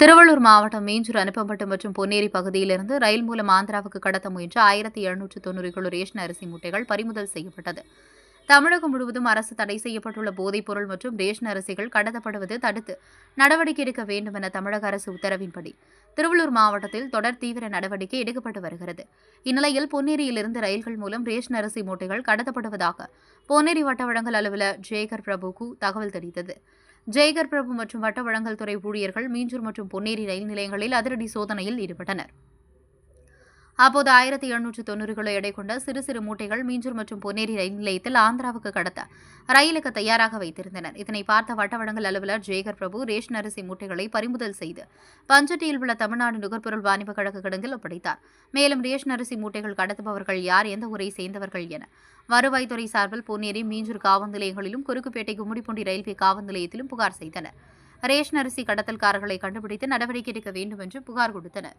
திருவள்ளூர் மாவட்டம் மீஞ்சூர் அனுப்பம்பட்டு மற்றும் பொன்னேரி பகுதியிலிருந்து ரயில் மூலம் ஆந்திராவுக்கு கடத்த முயன்ற ஆயிரத்தி எழுநூற்று தொண்ணூறு கிலோ ரேஷன் அரிசி மூட்டைகள் பறிமுதல் செய்யப்பட்டது. தமிழகம் முழுவதும் அரசு தடை செய்யப்பட்டுள்ள போதைப் பொருள் மற்றும் ரேஷன் அரிசிகள் கடத்தப்படுவது தடுத்து நடவடிக்கை எடுக்க வேண்டும் என தமிழக அரசு உத்தரவின்படி திருவள்ளூர் மாவட்டத்தில் தொடர் தீவிர நடவடிக்கை எடுக்கப்பட்டு வருகிறது. இந்நிலையில் பொன்னேரியிலிருந்து ரயில்கள் மூலம் ரேஷன் அரிசி மூட்டைகள் கடத்தப்படுவதாக பொன்னேரி வட்ட வழங்கல் அலுவலர் ஜெயகர் பிரபுக்கு தகவல் தெரிவித்தது. ஜெயகர் பிரபு மற்றும் வட்ட வழங்கல் துறை ஊழியர்கள் மீஞ்சூர் மற்றும் பொன்னேரி ரயில் நிலையங்களில் அதிரடி சோதனையில் ஈடுபட்டனர். அப்போது ஆயிரத்தி எழுநூற்று தொண்ணூறு கிலோ எடை கொண்ட சிறு சிறு மூட்டைகள் மீஞ்சூர் மற்றும் பொன்னேரி ரயில் நிலையத்தில் ஆந்திராவுக்கு கடத்த ரயிலுக்கு தயாராக வைத்திருந்தனர். இதனை பார்த்த வட்டவடங்கல் அலுவலர் ஜெயகர் பிரபு ரேஷன் அரிசி மூட்டைகளை பறிமுதல் செய்து பஞ்சட்டியில் உள்ள தமிழ்நாடு நுகர்பொருள் வாணிப கழக கிடங்கில் ஒப்படைத்தார். மேலும் ரேஷன் அரிசி மூட்டைகள் கடத்துபவர்கள் யார் எந்த ஊரை சேர்ந்தவர்கள் என வருவாய்த்துறை சார்பில் பொன்னேரி மீஞ்சூர் காவல் நிலையங்களிலும் குறுக்குப்பேட்டை கும்மிடிப்பூண்டி ரயில்வே காவல் நிலையத்திலும் புகார் செய்தனர். ரேஷன் அரிசி கடத்தல்காரர்களை கண்டுபிடித்து நடவடிக்கை எடுக்க வேண்டும் என்று புகார் கொடுத்தனர்.